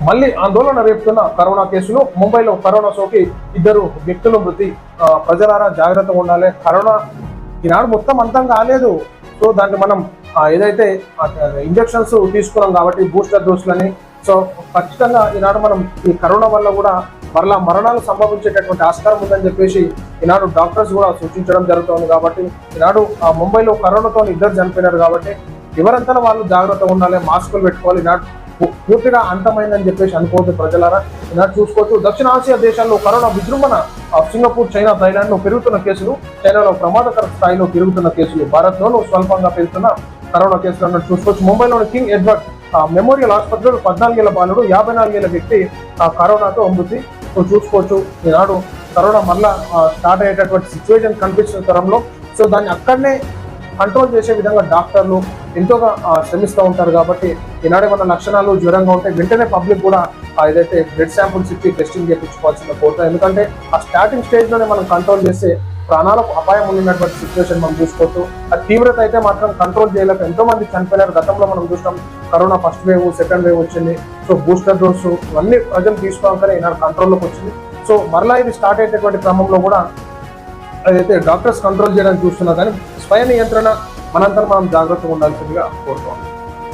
మళ్ళీ ఆందోళన రేపుతున్న కరోనా కేసులు ముంబైలో కరోనా సోకి ఇద్దరు వ్యక్తులు మృతి. ప్రజలారా జాగ్రత్తగా ఉండాలి. కరోనా ఈనాడు మొత్తం అంతం కాలేదు. సో దాన్ని మనం ఏదైతే ఇంజక్షన్స్ తీసుకున్నాం కాబట్టి బూస్టర్ డోసులని సో ఖచ్చితంగా ఈనాడు మనం ఈ కరోనా వల్ల కూడా మరలా మరణాలు సంభవించేటటువంటి ఆస్కారం ఉందని చెప్పేసి ఈనాడు డాక్టర్స్ కూడా సూచించడం జరుగుతోంది కాబట్టి ఈనాడు ఆ, ముంబైలో కరోనాతో ఇద్దరు చనిపోయినారు కాబట్టి ఎవరంతా వాళ్ళు జాగ్రత్తగా ఉండాలి మాస్కులు పెట్టుకోవాలి ఈనాడు పూర్తిగా అంతమైందని చెప్పేసి అనుకోవద్దు ప్రజలారా. ఇలా చూసుకోవచ్చు దక్షిణ ఆసియా దేశాల్లో కరోనా విజృంభణ ఆ, సింగపూర్ చైనా థైలాండ్లో పెరుగుతున్న కేసులు చైనాలో ప్రమాదకర స్థాయిలో పెరుగుతున్న కేసులు భారత్ లోనూ స్వల్పంగా పెరుగుతున్న కరోనా కేసులు అన్నట్టు చూసుకోవచ్చు. ముంబైలోని కింగ్ ఎడ్వర్డ్ మెమోరియల్ ఆసుపత్రిలో పద్నాలుగేళ్ళ బాలుడు యాభై నాలుగేళ్ళ వ్యక్తి ఆ, కరోనాతో మృతి సో చూసుకోవచ్చు ఈనాడు కరోనా మళ్ళా స్టార్ట్ అయ్యేటటువంటి సిచ్యువేషన్ కనిపిస్తున్న తరంలో. సో దాన్ని అక్కడనే కంట్రోల్ చేసే విధంగా డాక్టర్లు ఎంతోగా శ్రమిస్తూ ఉంటారు కాబట్టి ఈనాడు మన లక్షణాలు జ్వరంగా ఉంటే వెంటనే పబ్లిక్ కూడా ఏదైతే బ్లడ్ శాంపుల్స్ ఇచ్చి టెస్టింగ్ చేయించుకోవాల్సిన కోరుతాం. ఎందుకంటే ఆ స్టార్టింగ్ స్టేజ్లోనే మనం కంట్రోల్ చేస్తే ప్రాణాలకు అపాయం ఉన్నటువంటి సిచ్యువేషన్ మనం చూసుకోవచ్చు. ఆ తీవ్రత అయితే మాత్రం కంట్రోల్ చేయలేక ఎంతో మంది చనిపోయినారు. గతంలో మనం చూసినాం corona first wave second wave వచ్చింది. సో బూస్టర్ డోస్ ఇవన్నీ ప్రజలు తీసుకోవాలనే ఈనాడు కంట్రోల్లోకి వచ్చింది. సో మరలా ఇది స్టార్ట్ అయ్యేటటువంటి క్రమంలో కూడా అదైతే డాక్టర్స్ కంట్రోల్ చేయడానికి చూస్తున్నా కానీ స్వయం నియంత్రణ మనంతా మనం జాగ్రత్తగా ఉండాల్సిందిగా కోరుకోవాలి